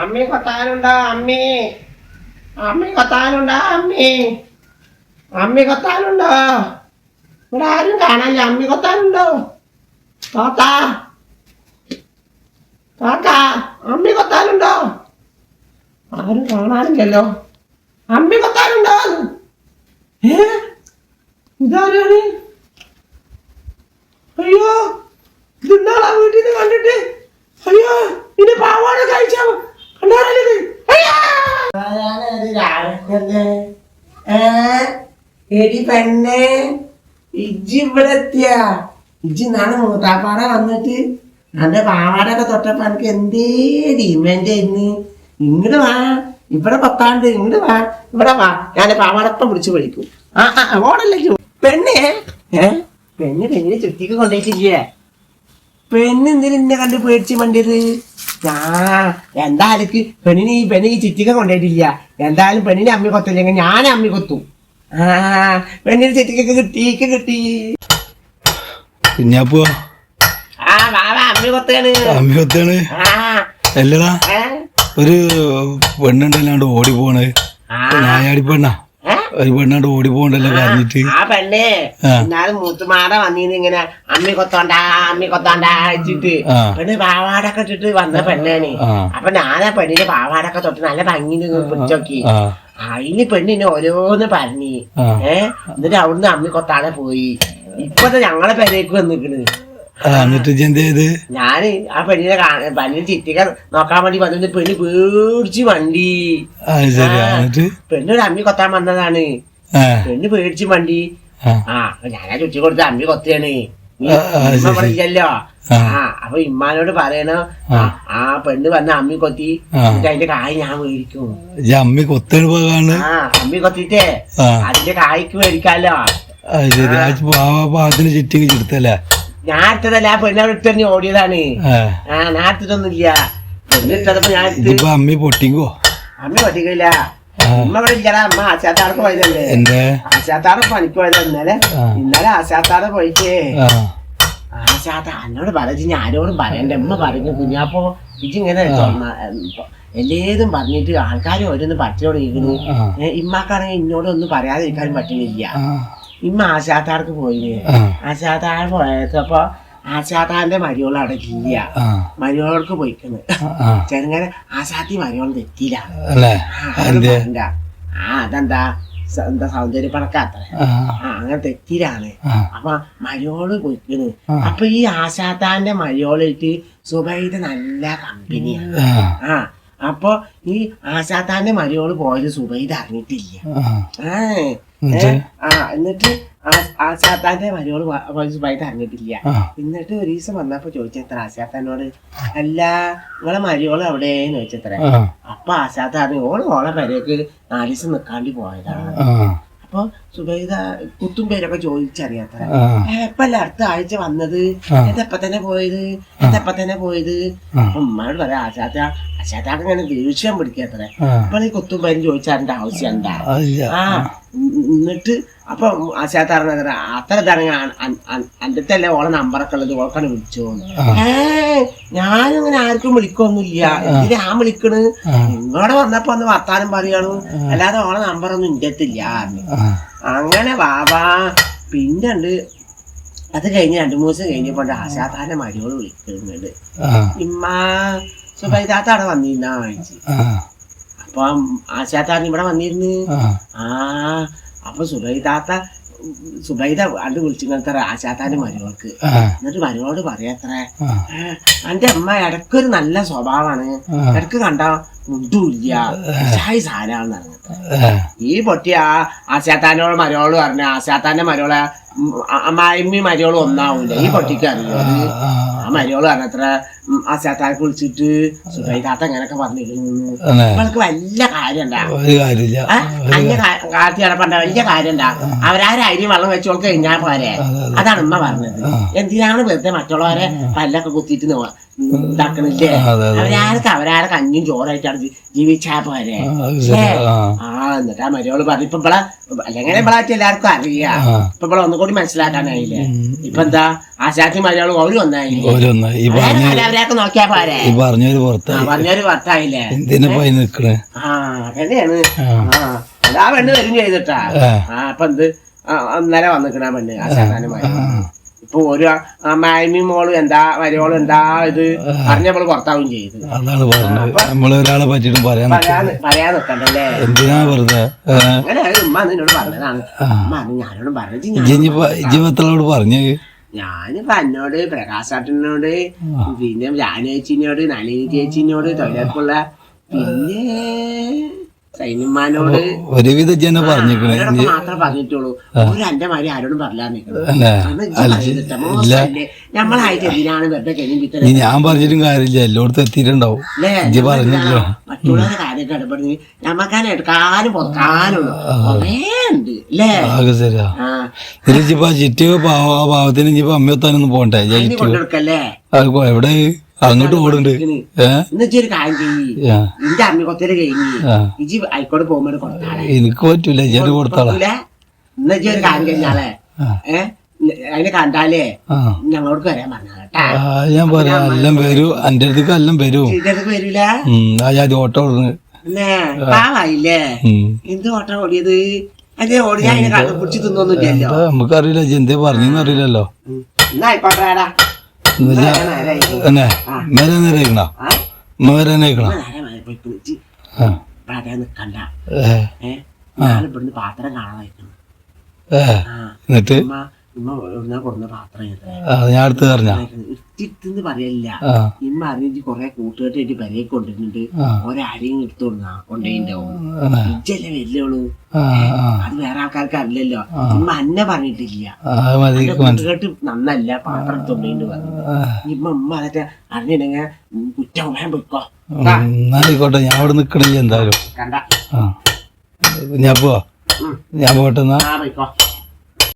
അമ്മി കൊത്താനുണ്ടോ അമ്മി. അമ്മി കൊത്താനുണ്ടോ അമ്മി. അമ്മി കൊത്താനുണ്ടോ? ഇവിടെ ആരും കാണാനില്ല. അമ്മി കൊത്താനുണ്ടോ? താത്ത. താത്ത അമ്മി കൊത്താനുണ്ടോ? ആരും കാണാനില്ലല്ലോ. അമ്മി കൊത്താനുണ്ടോ? ഏ? ഇതാരാണ്? അയ്യോ ഇതെന്താളാ വീട്ടിൽ എടി പെണ്ണെ ഇജ്ജി ഇവിടെ ഇജ്ജി നാളെ വന്നിട്ട്. അന്റെ പാവാടൊക്കെ തൊട്ടപ്പോ എനിക്ക് എന്തേ ഡിമാൻഡ് ഇന്ന്? ഇങ്ങോട്ട് വാ. ഇവിടെ പത്താണ്ട് ഇങ്ങോട്ട് വാ. ഇവിടെ വാ. ഞാൻ പാവാടപ്പം പിടിച്ചു പഠിക്കും ആ ആ ഓടല്ലേ പെണ്ണെ ഏ? പെണ്ണ് പെണ്ണിനെ ചുറ്റിക്ക് കൊണ്ടുപോയിട്ടില്ലേ പെണ്ണ് എന്തിനാ എന്നെ കണ്ട് പേടിച്ച് മണ്ടിയത്? ഞാ എന്തായാലും പെണ്ണിന് ഈ പെണ്ണിന് ഈ കൊണ്ടായിട്ടില്ല. എന്തായാലും പെണ്ണിനെ അമ്മി കൊത്തില്ലെങ്കിൽ ഞാൻ അമ്മി കൊത്തു. ആ പെണ്ണിന് ചിറ്റിക്കൊക്കെ കിട്ടി ഇക്ക് കിട്ടി. കുഞ്ഞാപ്പോ. ആ അമ്മി കൊത്താണ്. അമ്മ അല്ലടാ? ഒരു പെണ്ണുണ്ടല്ലാണ്ട് ഓടി പോണേ നായാടി പെണ്ണാ? ഒരു പെണ്ണോട് ഓടി പോകണ്ടല്ലോ പറഞ്ഞിട്ട് ആ പെണ്ണേ ആ. എന്നാലും മൂത്തുമാറ വന്നിന്ന് ഇങ്ങനെ അമ്മി കൊത്തോണ്ട അമ്മി കൊത്തോണ്ട വെച്ചിട്ട്. ആ. പെണ്ണ് പാവാടൊക്കെ ഇട്ടിട്ട് വന്ന പെണ്ണാണ് അപ്പൊ അപ്പൊ ഞാനാ പെണ്ണിന്റെ പാവാടൊക്കെ തൊട്ട് നല്ല ഭംഗി പിടിച്ചോക്കി. ആ. അതിന് പെണ്ണിനെ ഓരോന്ന് പറഞ്ഞു ഏഹ് എന്നിട്ട് അവിടുന്ന് അമ്മി കൊത്താണെ പോയി. ഇപ്പത്തെ ഞങ്ങളെ പെരേക്ക് വന്നിക്കണ് ആ, എന്നിട്ട് എന്ത് ഞാൻ ആ പെണ്ണിനെ കാണാൻ പെണ്ണിന് ചിറ്റിക്ക നോക്കാൻ വേണ്ടി വന്നിട്ട് പെണ്ണ് പേടിച്ച് വണ്ടി. പെണ്ണൊരു അമ്മി കൊത്താൻ വന്നതാണ്. പെണ്ണ് പേടിച്ച് വണ്ടി. ആ. ഞാനാ ചുറ്റി കൊടുത്ത അമ്മി കൊത്തിയാണ്. നീ ആ, അപ്പൊ ഇമ്മാനോട് പറയണ. ആ. പെണ്ണ് വന്ന അമ്മി കൊത്തി അതിന്റെ കായ് ഞാൻ മേടിക്കും. അമ്മി കൊത്തേണ് പോകാണ് ആ അമ്മി കൊത്തിട്ടേ. അതിന്റെ കായ്ക്ക് മേടിക്കാലോ. ശരി. പാവത്തിന് ഞാൻ എടുത്തതല്ല ആ പെണ്ണ് ഇട്ടെറിഞ്ഞ് ഓടിയതാണ്. ആ ആ ഞാൻ എടുത്തിട്ടൊന്നുമില്ല പെണ്ണ് ഇട്ടതപ്പോ ഞാൻ ഇതിപ്പോ അമ്മി പൊട്ടിക്കോ? അമ്മി പറ്റിക്കില്ല ആ. ഉമ്മ ഇവിടെ ഇല്ലടാ അമ്മ ആശാത്താർക്ക് പോയതല്ലേ. എന്തേ? ആശാത്താറ് പണിക്ക് പോയത് ഇന്നലെ. ഇന്നലെ ആശാത്താറ് പോയിട്ടേ. ആ. ആശാത്ത എന്നോട് പറഞ്ഞു ഞാൻ ആരോടും പറയണ്ട. അമ്മ പറഞ്ഞു കുഞ്ഞാപ്പോ ഇജിങ്ങനെ എല്ലേതും പറഞ്ഞിട്ട് ആൾക്കാർ ഓരോന്ന് പറ്റിയോട് ഇരിക്കുന്നു. ഇമ്മാക്കാണെങ്കിൽ ഇന്നോടൊന്നും പറയാതിരിക്കാനും പറ്റുന്നില്ല. ഇമ്മ ആശാത്താർക്ക് പോയില്ലേ? ആശാത്താർ പോയപ്പോ ആശാത്താന്റെ മരിയോൾ അവിടെ ഇല്ല. മരിയോൾക്ക് പോയിക്കുന്നു ആ ചെറുങ്ങനെ ആശാത്തി മരിയോൾ എന്തേ ആ അതെന്താ? എന്താ സൗന്ദര്യപ്പണക്കാത്ര ആ. ആ അങ്ങനെ തെറ്റിലാണ്. ആ. അപ്പൊ മരിയോൾ പോയിക്കണ്. അപ്പൊ ഈ ആശാത്താന്റെ മരിയോളിട്ട് സുബൈദ് നല്ല കമ്പനിയാണ് ആ. അപ്പൊ ഈ ആശാത്താന്റെ മരിയോൾ പോയത് സുബൈദ അറിഞ്ഞിട്ടില്ല. ആ. എന്നിട്ട്? ആശാത്താന്റെ മരിയോൾ പോയത് സുബൈദ അറിഞ്ഞിട്ടില്ല. എന്നിട്ട് ഒരു ദിവസം വന്നപ്പോ ചോദിച്ചത്ര ആശാത്താനോട്? അല്ല നിങ്ങളെ മരിയോൾ എവിടെയെന്ന് ചോദിച്ചത്ര. അപ്പൊ ആശാത്ത അറിഞ്ഞു ഓൾ ഓളെ പെരേക്ക് നാല് ദിവസം നിക്കാണ്ടി പോയതാണ്. അപ്പൊ സുബൈദ കുത്തും പേരൊക്കെ ചോദിച്ചറിയാത്ര ആ. എപ്പല്ല അടുത്ത ആഴ്ച വന്നത്. എന്തപ്പ തന്നെ പോയത്? എന്തപ്പ തന്നെ പോയത്. അപ്പൊ ഉമ്മാട് പറയാ ആശാത്ത ഇങ്ങനെ ദേഷ്യം പിടിക്കാത്തേ അപ്പോൾ ഈ കുത്തും ചോദിച്ചാൽ ചോദിച്ചാറിന്റെ ആവശ്യം എന്താ? ആ എന്നിട്ട് അപ്പൊ ആ പറഞ്ഞ അത്ര ഇതാണെങ്കിൽ അല്ലെ ഓളെ നമ്പറൊക്കെ ഉള്ളത് ഓൾക്കാണ് വിളിച്ചോ ഏ ഞാനിങ്ങനെ ആർക്കും വിളിക്കൊന്നുമില്ല. എന്തിനാ ഞാൻ വിളിക്കണ്? നിങ്ങളോട് വന്നപ്പോ ഒന്ന് വർത്താനം പറയാണ്. അല്ലാതെ ഓളെ നമ്പറൊന്നും. ആ. അങ്ങനെ ബാബാ പിന്നെ ഉണ്ട് അത് കഴിഞ്ഞ് രണ്ടു മൂന്ന് ദിവസം കഴിഞ്ഞപ്പോ ആശാത്താന്റെ മടിയോട് വിളിക്കുന്നുണ്ട്. ഇമ്മ സുബൈദാത്ത അവിടെ വന്നിരുന്നാ വാങ്ങിച്ച് അപ്പം ആശാത്താൻ ഇവിടെ വന്നിരുന്നു. ആ. അപ്പൊ സുബൈദാത്ത സുബൈദ അണ്ട് വിളിച്ചിങ്ങനത്ര ആശാത്താന്റെ മരുവൾക്ക് എന്നിട്ട് മരുവോട് പറയാത്ര ആ. എന്റെ അമ്മ ഇടക്കൊരു നല്ല സ്വഭാവമാണ് ആ. ഇടയ്ക്ക് കണ്ട സാരാന്ന് പറഞ്ഞത് ഈ പൊട്ടി ആ ആശാത്താനോട് മരോൾ പറഞ്ഞ ആശാത്താന്റെ മരോളെ അമ്മായിമ്മി മരോൾ ഒന്നാവൂല. ഈ പൊട്ടിക്ക് അറിയാം? ആ മരോൾ പറഞ്ഞത്ര ആശാത്താനെ കുളിച്ചിട്ട് സുഖിതാത്ത അങ്ങനൊക്കെ പറഞ്ഞിരുന്നു അതെ. അവൾക്ക് വലിയ കാര്യം അഞ്ഞ കാട്ടി നടപ്പണ്ട വലിയ കാര്യം അവരാരും അവരാരെ അരി വെള്ളം വെച്ചോൾക്ക് കഴിഞ്ഞാൽ പോരെ? അതാണ് ഉമ്മ പറഞ്ഞത്. എന്തിനാണ് വെറുതെ മറ്റുള്ളവരെ പല്ലൊക്കെ കുത്തിയിട്ട് ഇതാക്കണില്ലേ. അവരാർക്ക് അവരാരെ കഞ്ഞും ചോറായിട്ടാണ് ജീവിച്ചാ പോരെ. ആ, എന്നിട്ട് ആ മരിയോൾ പറഞ്ഞു ഇപ്പൊ ഇവിടെ അല്ലെങ്കിൽ ഇവിടായിട്ട് എല്ലാവർക്കും അറിയാം. ഇപ്പൊ ഇവിടെ ഒന്നുകൂടി മനസ്സിലാക്കാനായില്ലേ. ഇപ്പൊ എന്താ ആശാത്തി മലയാളം ഓര് ഒന്നായി അവരെയൊക്കെ നോക്കിയാ പോരെ. പറഞ്ഞൊരു പറഞ്ഞൊരു നിക്കണേ? ആ അങ്ങനെയാണ് ആ. അതാ പെണ്ണ് വരും ചെയ്തിട്ടാ. ആ. അപ്പൊ എന്ത് അന്നേരം വന്നിക്കണ പെണ്ണ് ആശാക്കാനുമായി ഇപ്പൊ ഒരു മായമി മോൾ എന്താ മരുമോളും എന്താ ഇത് പറഞ്ഞപ്പോൾ പുറത്താവും ചെയ്ത്. അതാണ് പറഞ്ഞത്. നമ്മൾ ഒരാളെ പറ്റിയിട്ടും പറയാൻ പറയാൻ നിക്കണ്ടല്ലേ എന്തിനാ വെറുതെ? അങ്ങനെ ഉമ്മ നിന്നോട് പറഞ്ഞതാണ്. ഉമ്മ അന്ന് ഞാനോടും ഇജിഞ്ഞിപ്പോ പ്രകാശ് പറഞ്ഞു? ഞാനിപ്പോ എന്നോട് പ്രകാശാട്ടനോട് പിന്നെ ജാനേച്ചിനോട് നളിനി ചേച്ചിനോട് തൊഴിലുറപ്പുള്ള പിന്നെ സൈനിമാനോട് ഒരുവിധ ജന മാത്രമേ പറഞ്ഞിട്ടുള്ളൂ. ഒരു എന്റെ മാതിരി ആരോടും എന്തിനാണ് വെറുതെ ഞാൻ പറഞ്ഞിട്ടും കാര്യമില്ല. എല്ലായിടത്തും എത്തിയിട്ടുണ്ടാവും. പറഞ്ഞില്ലോ മറ്റുള്ളവരുടെ കാര്യമൊക്കെ ഇടപെടുന്നത് ഞമ്മക്കാനെ എടുക്കാനും പൊതുക്കാനുള്ളൂ കുറേ ഉണ്ട് അല്ലേ ആകെ ആ. ഇതിലിപ്പോ ചിറ്റി പാവ ആ പാവത്തിന് ഇനിയിപ്പോ അമ്മയൊത്താനൊന്നും പോണ്ടേ? ഇനി അത് എവിടെ? അങ്ങോട്ട് പോടുണ്ട്. നിന്റെ അമ്മ കൊത്തൽ കഴിഞ്ഞ്. ഇജി അയക്കോട് പോകുമ്പോ എനിക്ക് പറ്റൂല ഞാൻ കൊടുത്താളെ. എന്നുവെച്ച ഒരു കാര്യം കഴിഞ്ഞാളെ ആ. അതിനെ കണ്ടാലേ ഞങ്ങളോട് വരാൻ പറഞ്ഞാട്ടാ ഞാൻ പറയാം. എല്ലാം വരും. എന്റെ അടുത്തേക്ക് എല്ലാം വരും. വരൂല? ജാതി ഓട്ടം ഓടുന്നു. പാവായില്ലേ? എന്ത് ഓട്ടോ ഓടിയത്? അതെ ഓടി ഞാൻ അതിനെ കണ്ടു പിടിച്ച് തിന്നൊന്നുമില്ലല്ലോ. നമുക്കറിയില്ല എന്തേ പറഞ്ഞെന്നറിയില്ലല്ലോ. എന്നാ നേരായി എന്നെ? മേലെ നേരേക്കണോ നേക്കണോ നേരെ ഇവിടുന്ന് പാത്രം കാണാൻ എന്നിട്ട്? ഞാൻ അടുത്ത് പറഞ്ഞ. ഇട്ടിട്ടെന്ന് പറയല്ല ഇമ്മ അറിഞ്ഞ് കൊറേ കൂട്ടുകെട്ടായിട്ട് പെരയെ കൊണ്ടിരുന്നിട്ട് ആ. ഒരാരെയും എടുത്തു കൊടുന്നാ കൊണ്ടേണ്ടാവും. ഇജ്ജല്ലേ വല്ലുള്ളൂ അത് വേറെ ആൾക്കാർക്ക് അറിയില്ലല്ലോ. ഇമ്മ അന്നെ പറഞ്ഞിട്ടില്ല. കൂട്ടുകെട്ട് നന്നല്ല പാത്രം എടുത്തോണ്ടേണ്ട് പറഞ്ഞു ആ. ഇമ്മ ഉമ്മ അതൊക്കെ അറിഞ്ഞിട്ടുണ്ടെങ്കിൽ കുറ്റം വേഗം പൊയ്ക്കോ. ആയിക്കോട്ടെ ഞാൻ അവിടെ നിക്കണില്ല എന്തായാലും. കണ്ട. ഞാൻ പോവാ. ഞാൻ പോട്ടെ എന്നാ ആ പൊയ്ക്കോ.